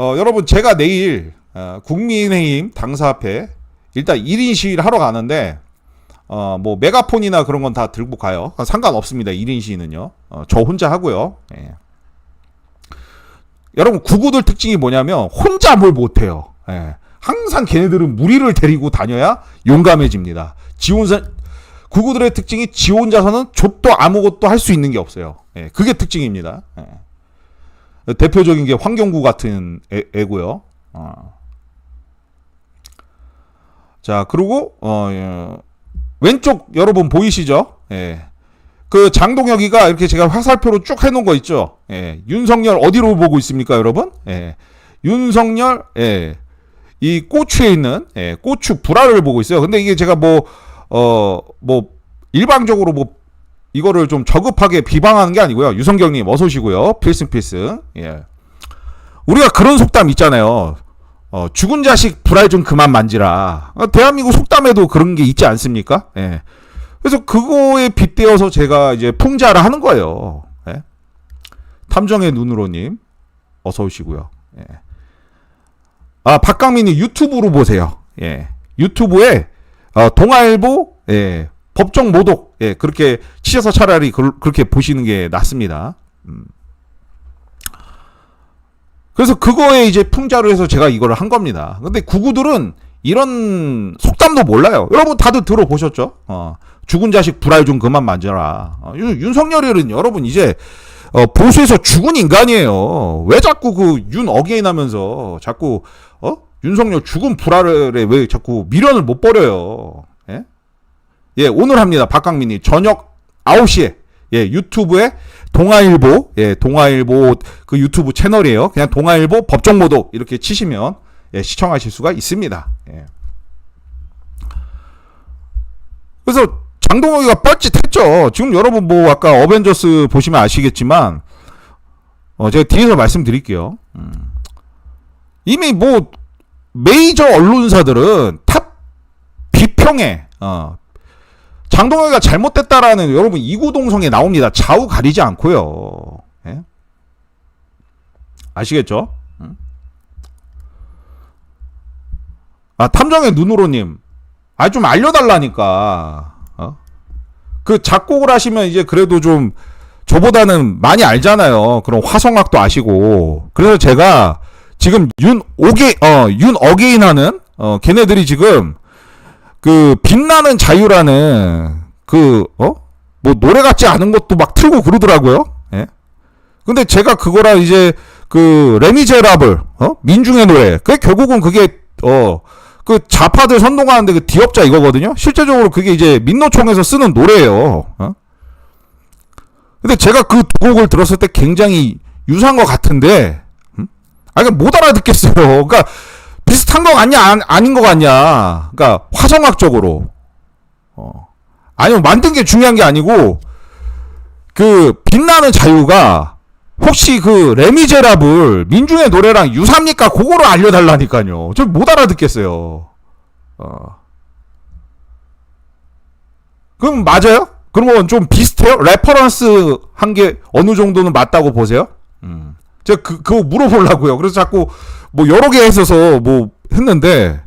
어, 여러분 제가 내일 어, 국민의힘 당사 앞에 일단 1인 시위를 하러 가는데 어, 뭐 메가폰이나 그런 건 다 들고 가요. 아, 상관없습니다. 1인 시위는요. 어, 저 혼자 하고요. 예. 여러분 구구들 특징이 뭐냐면 혼자 뭘 못해요. 예. 항상 걔네들은 무리를 데리고 다녀야 용감해집니다. 지 혼자 구구들의 특징이 지 혼자서는 족도 아무것도 할 수 있는 게 없어요. 예. 그게 특징입니다. 예. 대표적인 게 황경구 같은 애, 애고요. 어. 자 그리고 어, 예. 왼쪽 여러분 보이시죠? 예. 그 장동혁이가 이렇게 제가 화살표로 쭉 해놓은 거 있죠. 예. 윤석열 어디로 보고 있습니까, 여러분? 예. 윤석열 예. 이 고추에 있는 예, 고추 불알을 보고 있어요. 근데 이게 제가 뭐 어뭐 일방적으로 뭐 이거를 좀 저급하게 비방하는 게 아니고요. 유성경님 어서 오시고요. 필승 필승. 예. 우리가 그런 속담 있잖아요. 어, 죽은 자식 불알 좀 그만 만지라. 어, 대한민국 속담에도 그런 게 있지 않습니까? 예. 그래서 그거에 빗대어서 제가 이제 풍자를 하는 거예요. 예. 탐정의 눈으로님 어서 오시고요. 예. 아 박강민이 유튜브로 보세요. 예. 유튜브에 어, 동아일보 예. 법정 모독 예. 그렇게 치셔서 차라리 그, 렇게 보시는 게 낫습니다. 음. 그래서 그거에 이제 풍자로 해서 제가 이거를 한 겁니다. 근데 구구들은 이런 속담도 몰라요. 여러분 다들 들어보셨죠? 어, 죽은 자식 불알 좀 그만 만져라. 어, 윤- 윤석열은 여러분 이제 어, 보수에서 죽은 인간이에요. 왜 자꾸 그 윤 어게인 하면서 자꾸 어? 윤석열 죽은 불알에 왜 자꾸 미련을 못 버려요. 예? 예, 오늘 합니다. 박강민이 저녁 9시에 예, 유튜브에 동아일보, 예, 동아일보 그 유튜브 채널이에요. 그냥 동아일보 법정모독 이렇게 치시면 예, 시청하실 수가 있습니다. 예. 그래서 장동혁이가 뻘짓했죠. 지금 여러분 뭐 아까 어벤져스 보시면 아시겠지만 어, 제가 뒤에서 말씀드릴게요. 음. 이미 뭐 메이저 언론사들은 탑 비평에 어, 장동혁이가 잘못됐다라는 여러분 이구동성에 나옵니다. 좌우 가리지 않고요. 예? 아시겠죠? 음? 아 탐정의 눈으로님, 아 좀 알려달라니까. 어? 그 작곡을 하시면 이제 그래도 좀 저보다는 많이 알잖아요. 그런 화성학도 아시고. 그래서 제가 지금 윤 오게 어윤 어게인 하는 어 걔네들이 지금 그 빛나는 자유라는 그 어? 뭐 노래 같지 않은 것도 막 틀고 그러더라고요. 예. 근데 제가 그거랑 이제 그 레미제라블 어? 민중의 노래. 그 결국은 그게 어 그 좌파들 선동하는데 그 디업자 이거거든요. 실제적으로 그게 이제 민노총에서 쓰는 노래예요. 어? 근데 제가 그 두 곡을 들었을 때 굉장히 유사한 것 같은데, 음? 아, 그못 알아듣겠어요. 그러니까 비슷한 거 같냐, 안, 아닌 거 같냐. 그러니까 화성학적으로. 어. 아니면 만든 게 중요한 게 아니고, 그 빛나는 자유가 혹시 그 레미제라블 민중의 노래랑 유사합니까? 그거를 알려달라니까요. 저 못 알아듣겠어요. 어. 그럼 맞아요? 그러면 좀 비슷해요? 레퍼런스 한 게 어느 정도는 맞다고 보세요? 음. 제가 그, 그거 물어보려고요. 그래서 자꾸 뭐 여러 개 했어서 뭐 했는데,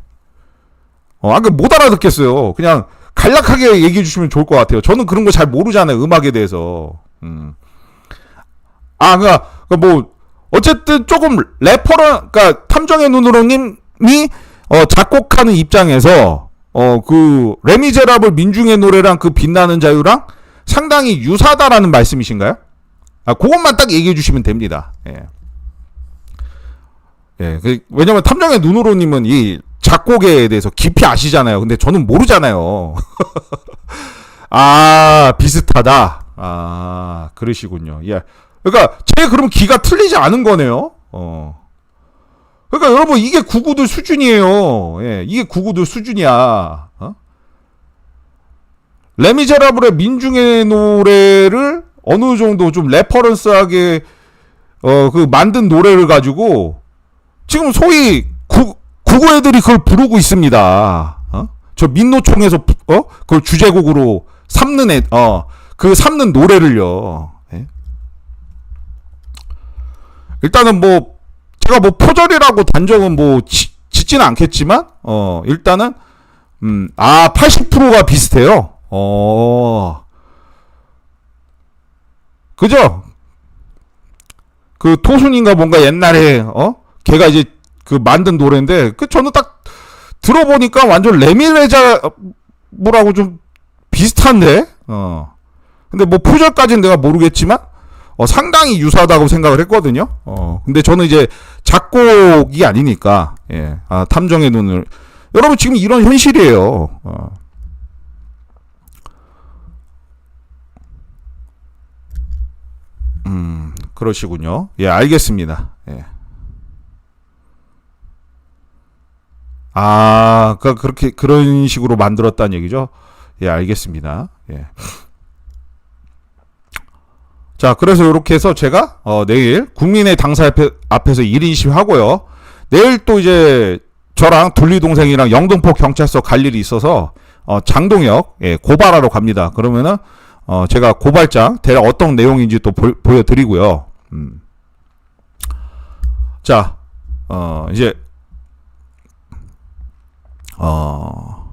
어, 아까 못 알아듣겠어요. 그냥 간략하게 얘기해 주시면 좋을 것 같아요. 저는 그런 거 잘 모르잖아요. 음악에 대해서. 음. 아, 그니까, 뭐, 어쨌든 조금 래퍼런, 그니까 탐정의 눈으로님이, 어, 작곡하는 입장에서, 어, 그, 레미제라블 민중의 노래랑 그 빛나는 자유랑 상당히 유사하다라는 말씀이신가요? 아, 그것만 딱 얘기해 주시면 됩니다. 예. 예, 그, 왜냐면 탐정의 눈으로님은 이 작곡에 대해서 깊이 아시잖아요. 근데 저는 모르잖아요. 아, 비슷하다. 아, 그러시군요. 예. 그러니까 제 그럼 기가 틀리지 않은 거네요. 어. 그러니까 여러분 이게 구구들 수준이에요. 예, 이게 구구들 수준이야. 어? 레미제라블의 민중의 노래를 어느 정도 좀 레퍼런스하게 어 그 만든 노래를 가지고 지금 소위 구 구구 애들이 그걸 부르고 있습니다. 어? 저 민노총에서 부- 어 그걸 주제곡으로 삼는 애, 어 그 삼는 노래를요. 예? 일단은 뭐 제가 뭐 포절이라고 단정은 뭐 지, 짓지는 않겠지만 어 일단은 음 아 80%가 비슷해요. 어 그죠? 그 토순인가 뭔가 옛날에 어? 걔가 이제 그 만든 노래인데 그 저는 딱 들어보니까 완전 레미레자 뭐라고 좀 비슷한데? 어. 근데 뭐 표절까지는 내가 모르겠지만 어 상당히 유사하다고 생각을 했거든요. 어. 근데 저는 이제 작곡이 아니니까 예 아 탐정의 눈을. 여러분 지금 이런 현실이에요. 어. 음 그러시군요 예 알겠습니다 예. 아, 그 그렇게 그런 식으로 만들었다는 얘기죠. 예, 알겠습니다. 예. 자, 그래서 이렇게 해서 제가 어, 내일 국민의 당사 앞에, 앞에 서 1인 시위하고요. 내일 또 이제 저랑 둘리 동생이랑 영등포 경찰서 갈 일이 있어서 어, 장동혁 예, 고발하러 갑니다. 그러면은 어, 제가 고발장 대략 어떤 내용인지 또 보, 보여드리고요. 음. 자, 어, 이제 어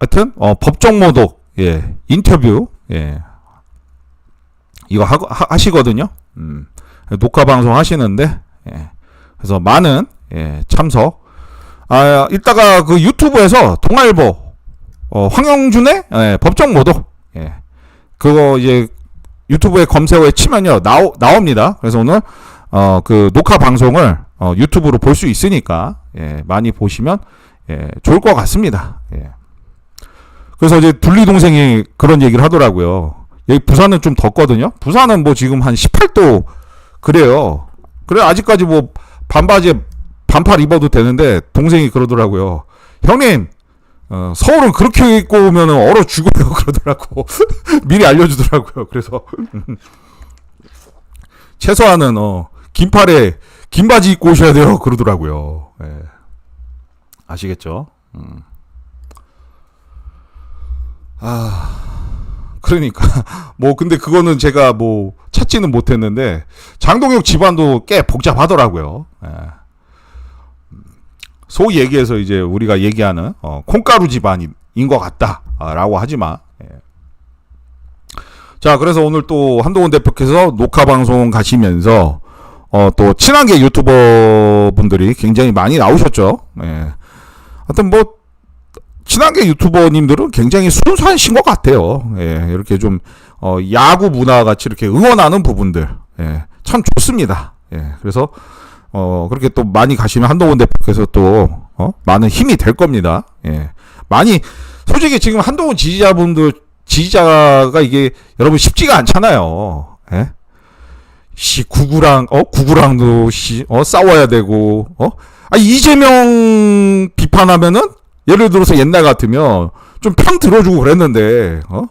하여튼 어 법정 모독 예 인터뷰 예. 이거 하, 하 하 시거든요. 음. 녹화 방송 하시는데 예. 그래서 많은 예 참석. 아 이따가 그 유튜브에서 동아일보 어 황영준의 예, 법정 모독 예 그거 이제 유튜브에 검색어에 치면요 나오 나옵니다 그래서 오늘 어 그 녹화 방송을 어, 유튜브로 볼 수 있으니까 예, 많이 보시면 예, 좋을 것 같습니다. 예. 그래서 이제 둘리 동생이 그런 얘기를 하더라고요. 여기 부산은 좀 덥거든요. 부산은 뭐 지금 한 18도 그래요. 그래 아직까지 뭐 반바지에 반팔 입어도 되는데 동생이 그러더라고요. 형님 어, 서울은 그렇게 입고 오면 얼어 죽어요 그러더라고. 미리 알려주더라고요. 그래서 최소한은 어, 긴팔에 긴 바지 입고 오셔야 돼요. 그러더라고요. 예. 아시겠죠? 음. 아, 그러니까. 뭐, 근데 그거는 제가 뭐, 찾지는 못했는데, 장동혁 집안도 꽤 복잡하더라고요. 예. 소위 얘기해서 이제 우리가 얘기하는, 어, 콩가루 집안인 것 같다라고 하지만, 예. 자, 그래서 오늘 또 한동훈 대표께서 녹화 방송 가시면서, 어, 또, 친한계 유튜버 분들이 굉장히 많이 나오셨죠. 예. 하여튼 뭐, 친한계 유튜버님들은 굉장히 순수하신 것 같아요. 예, 이렇게 좀, 어, 야구 문화 같이 이렇게 응원하는 부분들. 예, 참 좋습니다. 예, 그래서, 어, 그렇게 또 많이 가시면 한동훈 대표께서 또, 어, 많은 힘이 될 겁니다. 예. 많이, 솔직히 지금 한동훈 지지자분들, 지지자가 이게 여러분 쉽지가 않잖아요. 예? 씨 구구랑 어 구구랑도 씨어 싸워야 되고 어 아 이재명 비판하면은 예를 들어서 옛날 같으면 좀 편 들어주고 그랬는데 어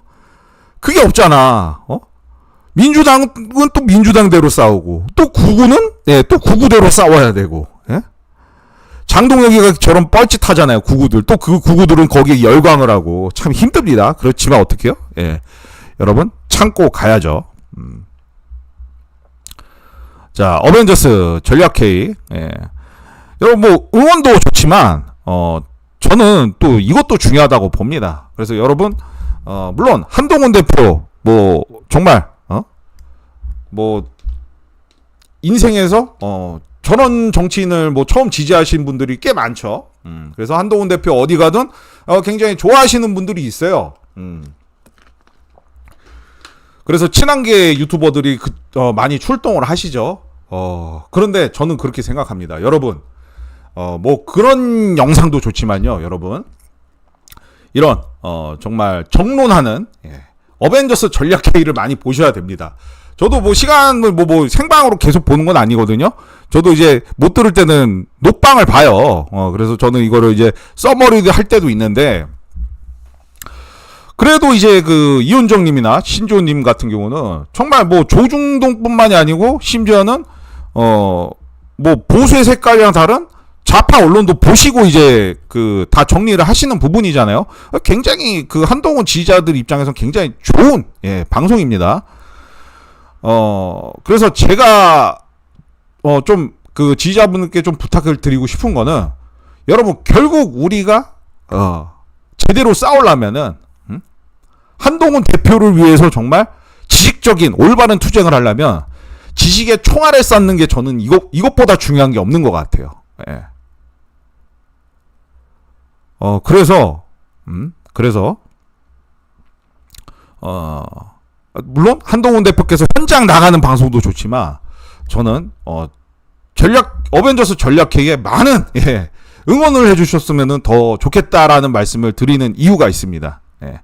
그게 없잖아 어 민주당은 또 민주당대로 싸우고 또 구구는 예 또 구구대로 싸워야 되고 예 장동혁이가 저런 뻘짓하잖아요 구구들 또 그 구구들은 거기에 열광을 하고 참 힘듭니다 그렇지만 어떡해요 예 여러분 참고 가야죠 음. 자, 어벤져스 전략 회의. 예. 여러분 뭐 응원도 좋지만 어 저는 또 이것도 중요하다고 봅니다. 그래서 여러분 어 물론 한동훈 대표 뭐 정말 어 뭐 인생에서 어 저런 정치인을 뭐 처음 지지하신 분들이 꽤 많죠. 음, 그래서 한동훈 대표 어디 가든 어 굉장히 좋아하시는 분들이 있어요. 음. 그래서 친한계 유튜버들이 그, 어, 많이 출동을 하시죠. 어, 그런데 저는 그렇게 생각합니다. 여러분, 어, 뭐 그런 영상도 좋지만요, 여러분. 이런, 어, 정말 정론하는, 예, 어벤져스 전략 회의를 많이 보셔야 됩니다. 저도 뭐 시간을 뭐, 뭐 생방으로 계속 보는 건 아니거든요. 저도 이제 못 들을 때는 녹방을 봐요. 어, 그래서 저는 이거를 이제 써머리도 할 때도 있는데, 그래도 이제 그 이윤정님이나 신조님 같은 경우는 정말 뭐 조중동뿐만이 아니고 심지어는 어, 뭐 보수의 색깔이랑 다른 좌파 언론도 보시고 이제 그 다 정리를 하시는 부분이잖아요. 굉장히 그 한동훈 지지자들 입장에서 굉장히 좋은 예, 방송입니다. 어, 그래서 제가 어, 좀, 그, 지지자분께 좀 부탁을 드리고 싶은 거는, 여러분, 결국 우리가, 어, 제대로 싸우려면은, 음? 한동훈 대표를 위해서 정말 지식적인 올바른 투쟁을 하려면, 지식의 총알을 쌓는 게 저는 이것, 이것보다 중요한 게 없는 것 같아요. 예. 어, 그래서, 음, 그래서, 어, 물론 한동훈 대표께서 현장 나가는 방송도 좋지만, 저는, 어, 전략, 어벤져스 전략회에 많은, 예, 응원을 해주셨으면 더 좋겠다라는 말씀을 드리는 이유가 있습니다. 예.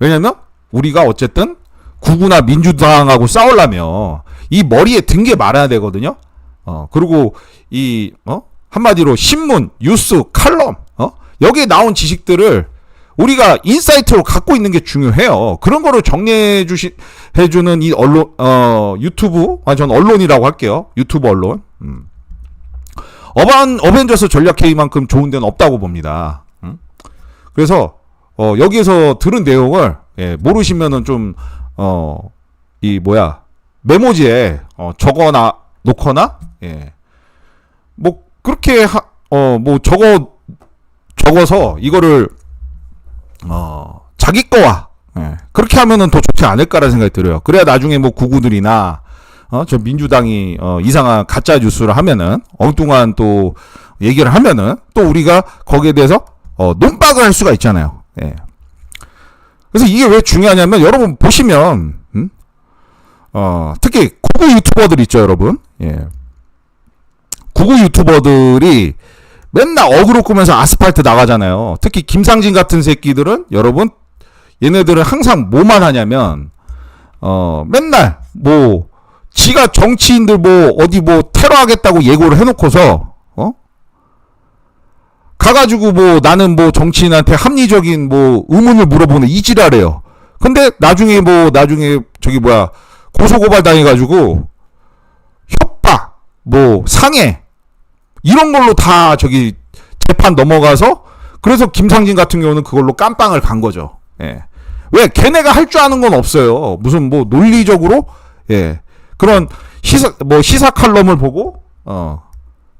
왜냐면, 우리가 어쨌든, 구구나 민주당하고 싸우려면, 이 머리에 든 게 많아야 되거든요. 어, 그리고, 이, 어? 한마디로 신문, 뉴스, 칼럼, 어? 여기에 나온 지식들을 우리가 인사이트로 갖고 있는 게 중요해요. 그런 거를 정리해 주시 해 주는 이 언론 어 유튜브 아전 언론이라고 할게요. 유튜브 언론. 음. 어반 어벤져스 전략 회의만큼 좋은 데는 없다고 봅니다. 음? 그래서 어 여기에서 들은 내용을 예, 모르시면은 좀 어 이 뭐야 메모지에 어 적어놔 놓거나 예. 뭐 그렇게 어 뭐 적어 적어서 이거를 어 자기 거와 예, 그렇게 하면은 더 좋지 않을까라는 생각이 들어요. 그래야 나중에 뭐 구구들이나 어 저 민주당이 어 이상한 가짜 뉴스를 하면은 엉뚱한 또 얘기를 하면은 또 우리가 거기에 대해서 어 논박을 할 수가 있잖아요. 예. 그래서 이게 왜 중요하냐면 여러분 보시면 음? 어 특히 구구 유튜버들 있죠, 여러분. 예. 구구 유튜버들이 맨날 어그로 꾸면서 아스팔트 나가잖아요. 특히 김상진 같은 새끼들은 여러분 얘네들은 항상 뭐만 하냐면 어 맨날 뭐 지가 정치인들 뭐 어디 뭐 테러하겠다고 예고를 해놓고서 어 가가지고 뭐 나는 뭐 정치인한테 합리적인 뭐 의문을 물어보는 이지랄해요. 근데 나중에 뭐 나중에 저기 뭐야 고소고발 당해가지고 협박 뭐 상해 이런 걸로 다 저기 재판 넘어가서 그래서 김상진 같은 경우는 그걸로 깜빵을 간 거죠. 예. 왜 걔네가 할 줄 아는 건 없어요. 무슨 뭐 논리적으로 예. 그런 시사 뭐 시사 칼럼을 보고 어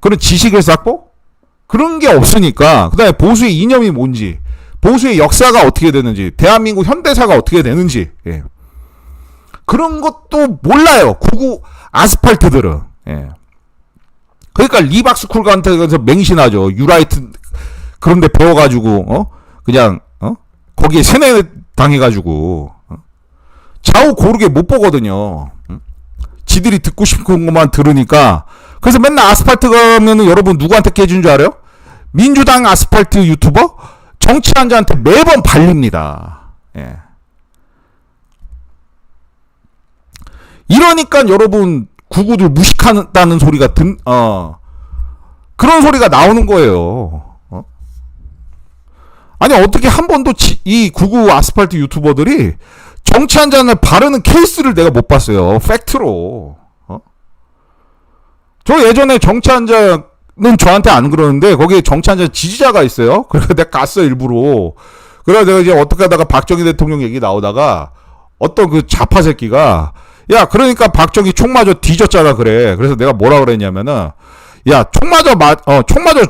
그런 지식을 쌓고 그런 게 없으니까 그다음에 보수의 이념이 뭔지 보수의 역사가 어떻게 되는지 대한민국 현대사가 어떻게 되는지 예. 그런 것도 몰라요. 구구 아스팔트들은 예. 그러니까 리박스쿨 같은 데서 맹신하죠. 유라이트 그런데 배워가지고 어 그냥 어 거기에 세뇌 당해가지고 어? 좌우 고르게 못 보거든요. 응? 지들이 듣고 싶은 것만 들으니까 그래서 맨날 아스팔트 가면은 여러분 누구한테 깨진 줄 알아요? 민주당 아스팔트 유튜버 정치한 자한테 매번 발립니다. 예. 이러니까 여러분 구구들 무식하다는 소리가 든, 어, 그런 소리가 나오는 거예요. 어? 아니, 어떻게 한 번도 지, 이 구구 아스팔트 유튜버들이 정치 한 잔을 바르는 케이스를 내가 못 봤어요. 팩트로. 어? 저 예전에 정치 한 잔은 저한테 안 그러는데, 거기에 정치 한 잔 지지자가 있어요. 그래서 내가 갔어, 일부러. 그래서 내가 이제 어떻게 하다가 박정희 대통령 얘기 나오다가, 어떤 그 좌파 새끼가, 야, 그러니까 박정희 총 맞아 뒤졌잖아, 그래. 그래서 내가 뭐라 그랬냐면은, 야, 총 맞아, 맞, 어, 총 맞아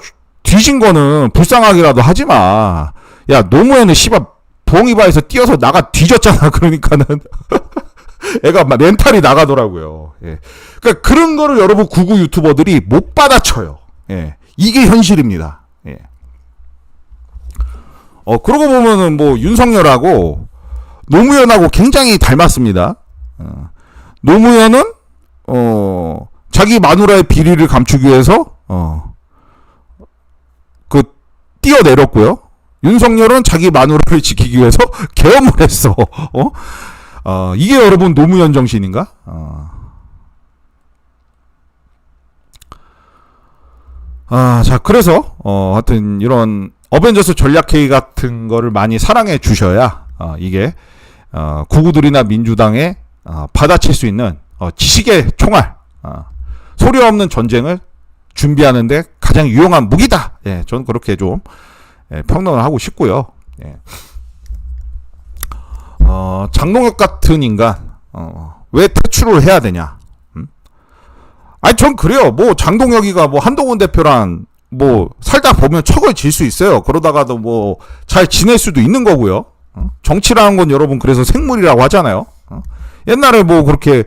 뒤진 거는 불쌍하기라도 하지 마. 야, 노무현은 씨발, 부엉이바에서 뛰어서 나가 뒤졌잖아, 그러니까는. 애가 막 멘탈이 나가더라고요. 예. 그러니까 그런 거를 여러분 구구 유튜버들이 못 받아쳐요. 예. 이게 현실입니다. 예. 어, 그러고 보면은 뭐 윤석열하고 노무현하고 굉장히 닮았습니다. 어. 노무현은 어 자기 마누라의 비리를 감추기 위해서 어그 뛰어내렸고요. 윤석열은 자기 마누라를 지키기 위해서 계엄을 했어. 어? 어 이게 여러분 노무현 정신인가? 어. 아, 자, 그래서, 어, 하여튼, 이런, 어벤져스 전략회의 같은 거를 많이 사랑해 주셔야, 어, 이게, 어, 구구들이나 민주당의 어, 받아칠 수 있는 어, 지식의 총알, 어, 소리 없는 전쟁을 준비하는데 가장 유용한 무기다. 예, 저는 그렇게 좀 예, 평론을 하고 싶고요. 예. 어, 장동혁 같은 인간 어, 왜 퇴출을 해야 되냐? 음? 아니 전 그래요. 뭐 장동혁이가 뭐 한동훈 대표랑 뭐 살다 보면 척을 질 수 있어요. 그러다가도 뭐 잘 지낼 수도 있는 거고요. 어? 정치라는 건 여러분 그래서 생물이라고 하잖아요. 어? 옛날에 뭐 그렇게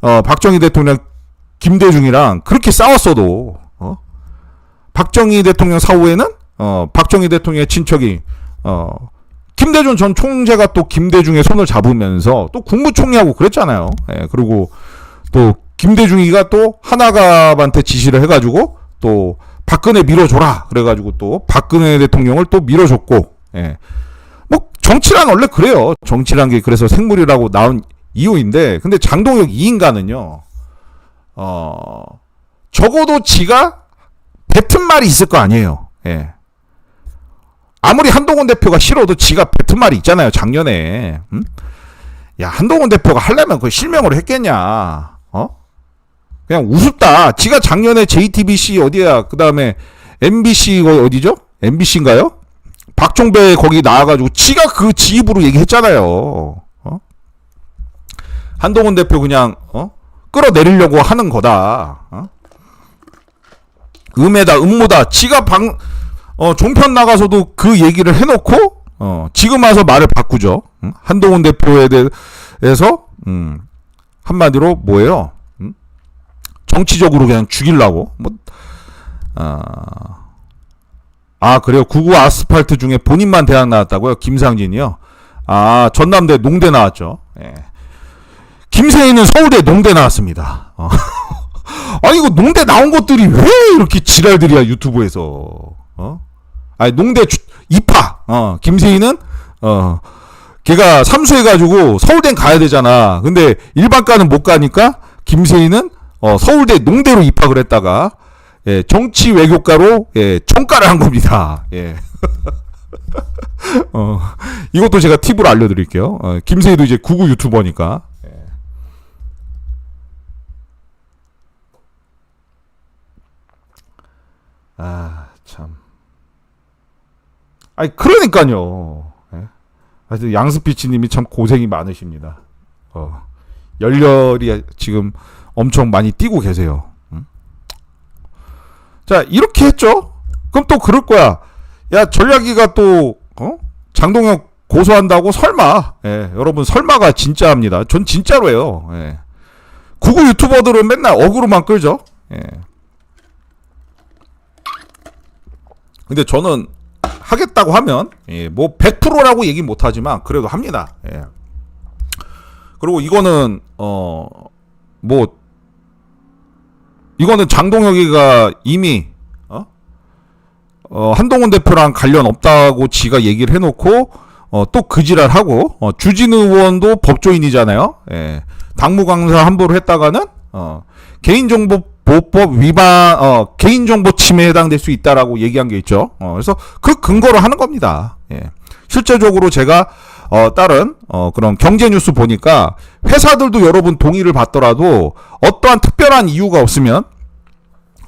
어, 박정희 대통령 김대중이랑 그렇게 싸웠어도 어? 박정희 대통령 사후에는 어, 박정희 대통령의 친척이 어, 김대중 전 총재가 또 김대중의 손을 잡으면서 또 국무총리하고 그랬잖아요. 예, 그리고 또 김대중이가 또 하나갑한테 지시를 해가지고 또 박근혜 밀어줘라 그래가지고 또 박근혜 대통령을 또 밀어줬고 예. 뭐 정치란 원래 그래요 정치란 게 그래서 생물이라고 나온 이유인데 근데 장동혁 이 인간은요 어 적어도 지가 뱉은 말이 있을 거 아니에요 예. 아무리 한동훈 대표가 싫어도 지가 뱉은 말이 있잖아요 작년에 음? 야 한동훈 대표가 하려면 그 실명으로 했겠냐 어 그냥 우습다. 지가 작년에 JTBC 어디야? 그 다음에 MBC 거 어디죠? MBC인가요? 박종배 거기 나와가지고 지가 그 지입으로 얘기했잖아요. 어? 한동훈 대표 그냥 어? 끌어내리려고 하는 거다. 어? 음해다, 음모다. 지가 방 어, 종편 나가서도 그 얘기를 해놓고 어, 지금 와서 말을 바꾸죠. 응? 한동훈 대표에 대해서 음, 한마디로 뭐예요? 정치적으로 그냥 죽이려고 뭐 아, 아 그래요 구구 아스팔트 중에 본인만 대학 나왔다고요 김상진이요 아 전남대 농대 나왔죠 예. 김세희는 서울대 농대 나왔습니다 어. 아니 이거 농대 나온 것들이 왜 이렇게 지랄들이야 유튜브에서 어 아니 농대 주, 입학 어 김세희는 어 걔가 삼수해가지고 서울대 가야 되잖아 근데 일반과는 못 가니까 김세희는 어, 서울대 농대로 입학을 했다가 예, 정치 외교과로 예, 총과를 한 겁니다. 예. 어, 이것도 제가 팁으로 알려드릴게요. 어, 김세희도 이제 구구 유튜버니까. 예. 아, 참. 아니, 그러니까요. 예. 하여튼 양스피치님이 참 고생이 많으십니다. 어, 열렬히 지금 엄청 많이 뛰고 계세요. 음? 자, 이렇게 했죠? 그럼 또 그럴 거야. 야, 전략이가 또, 어? 장동혁 고소한다고 설마. 예, 여러분, 설마가 진짜입니다. 전 진짜로 해요. 예. 구구 유튜버들은 맨날 어그로만 끌죠. 예. 근데 저는 하겠다고 하면, 예, 뭐 100%라고 얘기 못 하지만, 그래도 합니다. 예. 그리고 이거는, 어, 뭐, 이거는 장동혁이가 이미 어? 어, 한동훈 대표랑 관련 없다고 지가 얘기를 해놓고 어, 또 그지랄 하고 어, 주진우 의원도 법조인이잖아요. 예. 당무 강사 함부로 했다가는 어, 개인정보 보호법 위반 어, 개인정보 침해에 해당될 수 있다라고 얘기한 게 있죠. 어, 그래서 그 근거로 하는 겁니다. 예. 실제적으로 제가 어, 다른, 어, 그런 경제 뉴스 보니까 회사들도 여러분 동의를 받더라도 어떠한 특별한 이유가 없으면,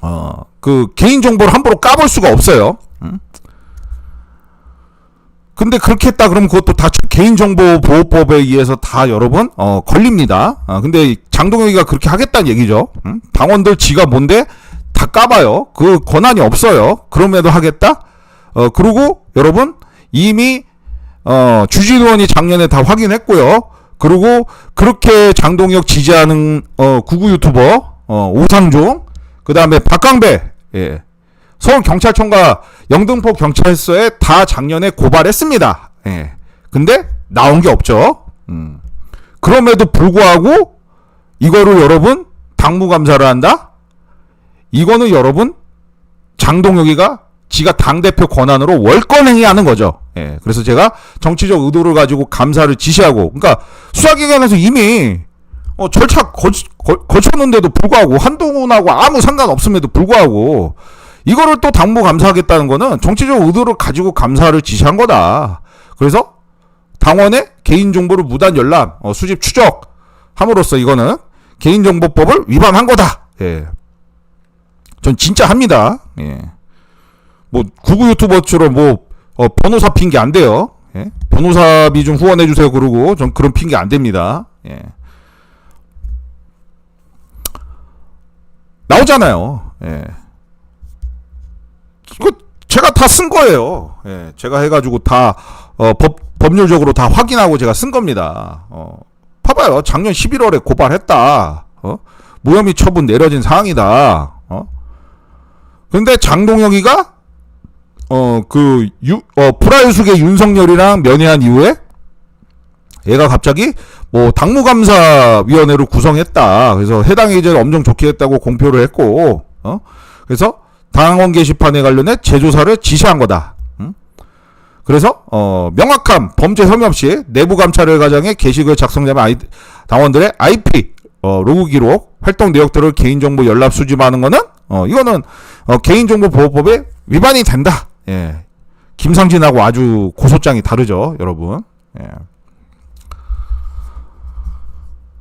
어, 그 개인 정보를 함부로 까볼 수가 없어요. 음? 근데 그렇게 했다 그러면 그것도 다 개인정보보호법에 의해서 다 여러분, 어, 걸립니다. 어, 근데 장동혁이가 그렇게 하겠다는 얘기죠. 음? 당원들 지가 뭔데? 다 까봐요. 그 권한이 없어요. 그럼에도 하겠다? 어, 그리고 여러분, 이미 어, 주진 의원이 작년에 다 확인했고요. 그리고 그렇게 장동혁 지지하는 어, 구구 유튜버 어, 오상종 그 다음에 박강배 예. 서울 경찰청과 영등포 경찰서에 다 작년에 고발했습니다. 예. 근데 나온 게 없죠. 음. 그럼에도 불구하고 이거를 여러분 당무 감사를 한다? 이거는 여러분 장동혁이가 지가 당대표 권한으로 월권행위 하는 거죠. 예. 그래서 제가 정치적 의도를 가지고 감사를 지시하고, 그러니까 수사기관에서 이미 어, 절차 거, 거, 거쳤는데도 불구하고 한동훈하고 아무 상관없음에도 불구하고 이거를 또 당무 감사하겠다는 거는 정치적 의도를 가지고 감사를 지시한 거다. 그래서 당원의 개인정보를 무단 열람, 어, 수집 추적 함으로써 이거는 개인정보법을 위반한 거다. 예. 전 진짜 합니다. 예. 뭐 구구 유튜버처럼 뭐 어, 변호사 핑계 안 돼요. 예? 변호사비 좀 후원해 주세요. 그러고 전 그런 핑계 안 됩니다. 예. 나오잖아요. 예. 이거 제가 다쓴 거예요. 예. 제가 해가지고 다, 어, 법, 법률적으로 다 확인하고 제가 쓴 겁니다. 어. 봐봐요. 작년 11월에 고발했다. 어? 무혐의 처분 내려진 사항이다. 어? 근데 장동혁이가, 어, 그, 유, 어, 프라유숙의 윤석열이랑 면회한 이후에 얘가 갑자기 뭐 당무감사위원회를 구성했다. 그래서 해당 예제를 엄청 좋게 했다고 공표를 했고, 어? 그래서 당원 게시판에 관련해 재조사를 지시한 거다. 응? 그래서 어, 명확한 범죄 혐의 없이 내부 감찰을 가장해 게시글 작성자면 아이, 당원들의 IP 어, 로그 기록, 활동 내역들을 개인정보 연락 수집하는 거는 어, 이거는 어, 개인정보보호법에 위반이 된다. 예. 김상진하고 아주 고소장이 다르죠, 여러분. 예.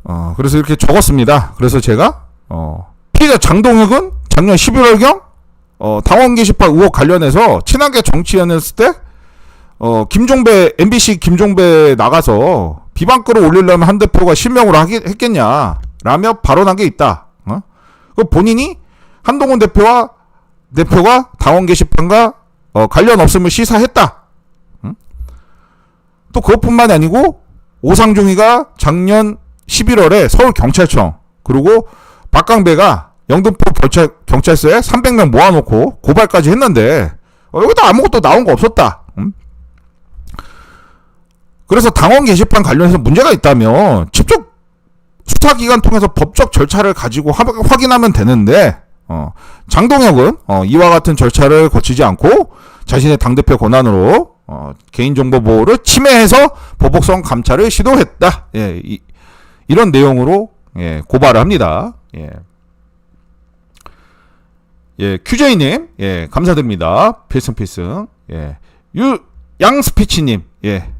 어, 그래서 이렇게 적었습니다. 그래서 제가, 어, 피해자 장동혁은 작년 11월경, 어, 당원 게시판 의혹 관련해서 친하게 정치연했을 때, 어, 김종배, MBC 김종배 나가서 비방글을 올리려면 한 대표가 실명으로 하기, 했겠냐, 라며 발언한 게 있다. 어? 그 본인이 한동훈 대표와, 대표가 당원 게시판과, 어, 관련 없음을 시사했다. 응? 또 그것뿐만이 아니고, 오상종이가 작년 11월에 서울 경찰청 그리고 박강배가 영등포 경찰, 경찰서에 300명 모아놓고 고발까지 했는데 어, 여기다 아무것도 나온 거 없었다. 음? 그래서 당원 게시판 관련해서 문제가 있다면 직접 수사기관 통해서 법적 절차를 가지고 하- 확인하면 되는데 어, 장동혁은 어, 이와 같은 절차를 거치지 않고 자신의 당대표 권한으로 어, 개인정보 보호를 침해해서 보복성 감찰을 시도했다. 예, 이, 이런 내용으로 예, 고발을 합니다. 예. 예, 큐제이님, 예, 감사드립니다. 필승 필승. 예, 유 양스피치님, 예,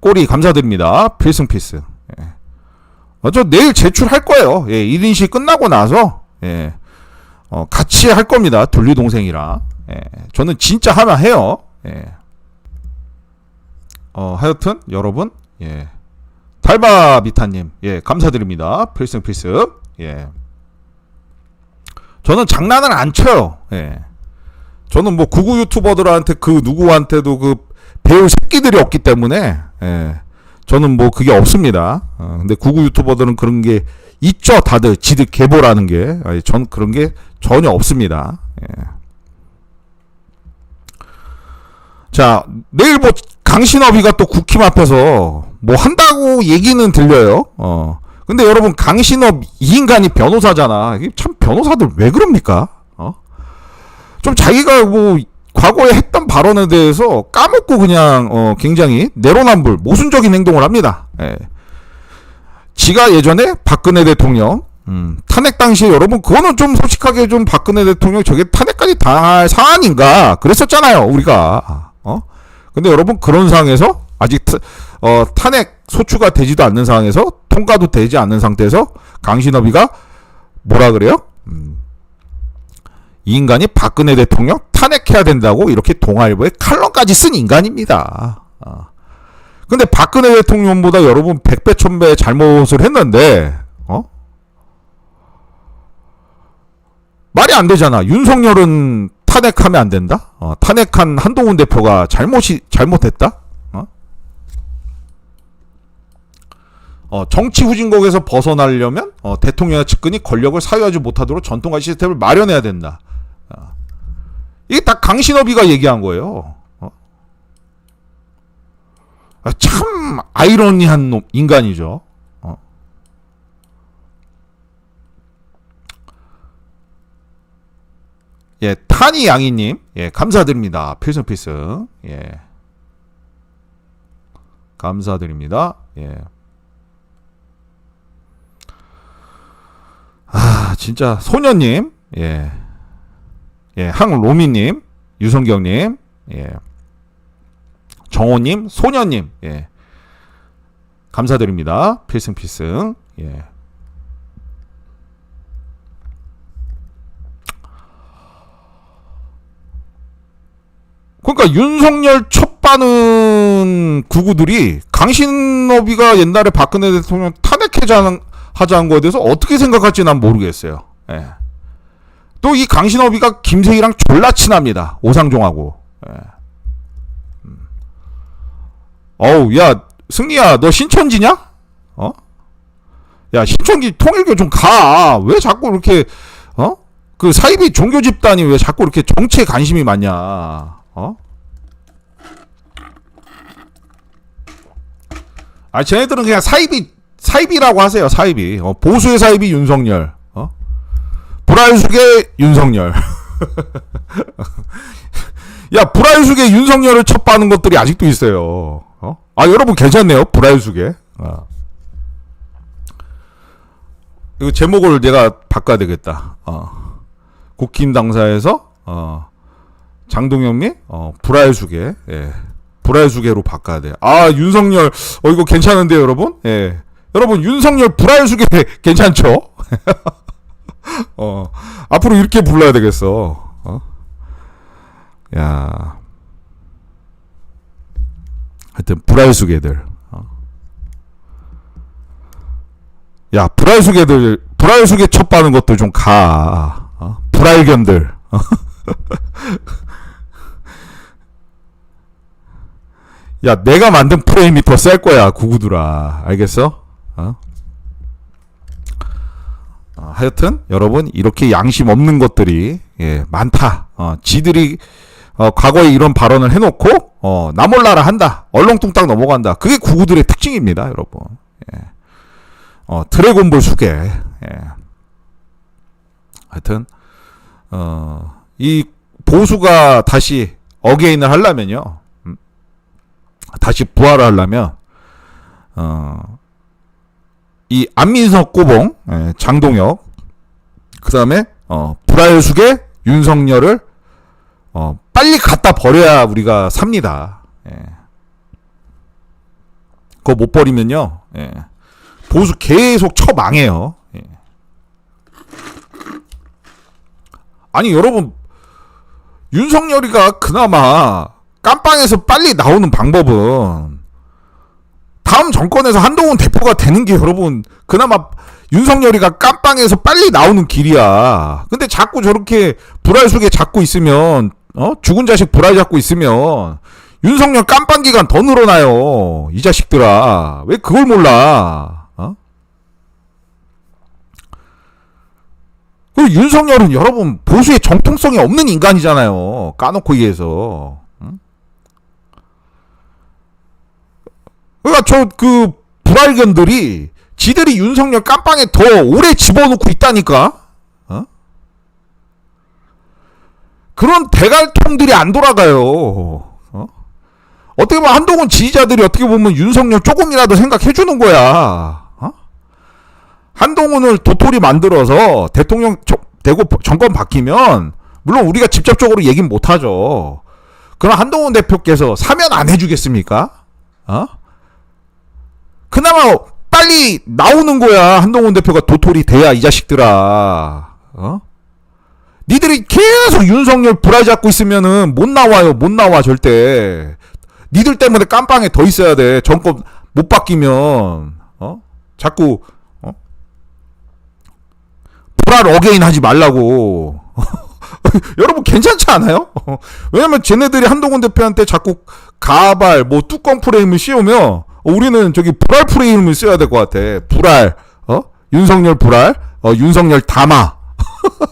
꼬리 감사드립니다. 필승 필승. 예. 어, 저 내일 제출할 거예요. 예, 1인시 끝나고 나서 예, 어, 같이 할 겁니다. 둘리 동생이랑. 예, 저는 진짜 하면 해요. 예. 어, 하여튼 여러분, 예. 달바비타님, 예, 감사드립니다. 필승 필승. 예. 저는 장난을 안 쳐요. 예. 저는 뭐 구구 유튜버들한테 그 누구한테도 그 배울 새끼들이 없기 때문에 예. 저는 뭐 그게 없습니다. 어, 근데 구구 유튜버들은 그런 게 있죠. 다들 지들 개보라는 게. 아니, 전 그런 게 전혀 없습니다. 예. 자, 내일 뭐 강신업이가 또 국힘 앞에서 뭐 한다고 얘기는 들려요. 어. 근데 여러분 강신업 이 인간이 변호사잖아. 참 변호사들 왜 그럽니까? 어? 좀 자기가 뭐 과거에 했던 발언에 대해서 까먹고 그냥 어 굉장히 내로남불 모순적인 행동을 합니다. 예. 지가 예전에 박근혜 대통령 음, 탄핵 당시에 여러분 그거는 좀 솔직하게 좀 박근혜 대통령 저게 탄핵까지 당할 사안인가 그랬었잖아요 우리가 어 근데 여러분 그런 상황에서 아직 타- 어, 탄핵 소추가 되지도 않는 상황에서 통과도 되지 않는 상태에서 강신업이가 뭐라 그래요? 음, 이 인간이 박근혜 대통령 탄핵해야 된다고 이렇게 동아일보에 칼럼까지 쓴 인간입니다. 아. 근데 박근혜 대통령보다 여러분 백배 천배 잘못을 했는데 어? 말이 안 되잖아. 윤석열은 탄핵하면 안 된다? 어, 탄핵한 한동훈 대표가 잘못이 잘못했다? 어? 어, 정치 후진국에서 벗어나려면 어, 대통령의 측근이 권력을 사유하지 못하도록 전통과 시스템을 마련해야 된다. 어. 이게 다 강신업이가 얘기한 거예요. 어? 아, 참 아이러니한 놈, 인간이죠. 어. 예, 타니 양이님, 예, 감사드립니다. 필승 필승, 예, 감사드립니다. 예. 아, 진짜 소녀님, 예, 예, 항로미님, 유성경님, 예, 정호님, 소녀님, 예, 감사드립니다. 필승 필승, 예. 그러니까 윤석열 첩바는 구구들이 강신업이가 옛날에 박근혜 대통령 탄핵하자는 하자는 거에 대해서 어떻게 생각할지 난 모르겠어요. 예. 또 이 강신업이가 김세희랑 졸라 친합니다. 오상종하고. 예. 음. 어우, 야, 승리야, 너 신천지냐? 어? 야, 신천지 통일교 좀 가. 왜 자꾸 이렇게, 어? 그 사이비 종교 집단이 왜 자꾸 이렇게 정치에 관심이 많냐? 어? 아, 쟤네들은 그냥 사이비, 사이비라고 하세요, 사이비. 어, 보수의 사이비 윤석열. 어? 불알숙의 윤석열. 야, 불알숙의 윤석열을 첩받는 것들이 아직도 있어요. 어? 아, 여러분 괜찮네요, 불알숙의. 어. 이거 제목을 내가 바꿔야 되겠다. 어. 국힘 당사에서 어. 장동영 및 어, 불알숙의 예. 불알숙의로 바꿔야 돼. 아 윤석열 어 이거 괜찮은데요, 여러분? 예. 여러분 윤석열 불알숙의 괜찮죠? 어 앞으로 이렇게 불러야 되겠어. 어? 야. 하여튼 불알숙애들. 어. 야 불알숙애들 불알숙애 첩받는 것도 좀 가. 어? 불알견들. 어? 야, 내가 만든 프레임이 더 셀 거야, 구구들아. 알겠어? 어? 어, 하여튼, 여러분, 이렇게 양심 없는 것들이, 예, 많다. 어, 지들이, 어, 과거에 이런 발언을 해놓고, 어, 나 몰라라 한다. 얼렁뚱땅 넘어간다. 그게 구구들의 특징입니다, 여러분. 예. 어, 드래곤볼 수계. 예. 하여튼, 어, 이 보수가 다시 어게인을 하려면요. 음, 다시 부활을 하려면 어, 이 안민석 꼬봉, 예, 장동혁, 그 다음에 어, 불알숙의 윤석열을 어, 빨리 갖다 버려야 우리가 삽니다. 예. 그거 못 버리면요, 예. 보수 계속 처망해요. 예. 아니 여러분 윤석열이가 그나마 깜빵에서 빨리 나오는 방법은 다음 정권에서 한동훈 대표가 되는 게 여러분 그나마 윤석열이가 깜빵에서 빨리 나오는 길이야. 근데 자꾸 저렇게 불알 속에 잡고 있으면 어 죽은 자식 불알 잡고 있으면 윤석열 깜빵 기간 더 늘어나요. 이 자식들아 왜 그걸 몰라? 어? 윤석열은 여러분 보수의 정통성이 없는 인간이잖아요. 까놓고 얘기해서. 응? 그러니까 저 그 불알견들이 지들이 윤석열 깜빵에 더 오래 집어넣고 있다니까. 어? 그런 대갈통들이 안 돌아가요. 어? 어떻게 보면 한동훈 지지자들이 어떻게 보면 윤석열 조금이라도 생각해 주는 거야. 어? 한동훈을 도토리 만들어서 대통령 저- 되고 정권 바뀌면 물론 우리가 직접적으로 얘기는 못 하죠. 그럼 한동훈 대표께서 사면 안 해주겠습니까? 어? 그나마 빨리 나오는 거야. 한동훈 대표가 도토리 돼야 이 자식들아. 어? 니들이 계속 윤석열 불알 잡고 있으면은 못 나와요. 못 나와 절대. 니들 때문에 깜빵에 더 있어야 돼. 정권 못 바뀌면 어? 자꾸 어? 불알 어게인 하지 말라고. 여러분 괜찮지 않아요? 왜냐면 쟤네들이 한동훈 대표한테 자꾸 가발 뭐 뚜껑 프레임을 씌우면 어, 우리는 저기 불알 프레임을 써야 될 것 같아. 불알 어 윤석열 불알 어 윤석열 담아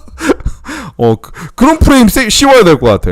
어 그, 런 프레임 씌- 씌워야 될 것 같아.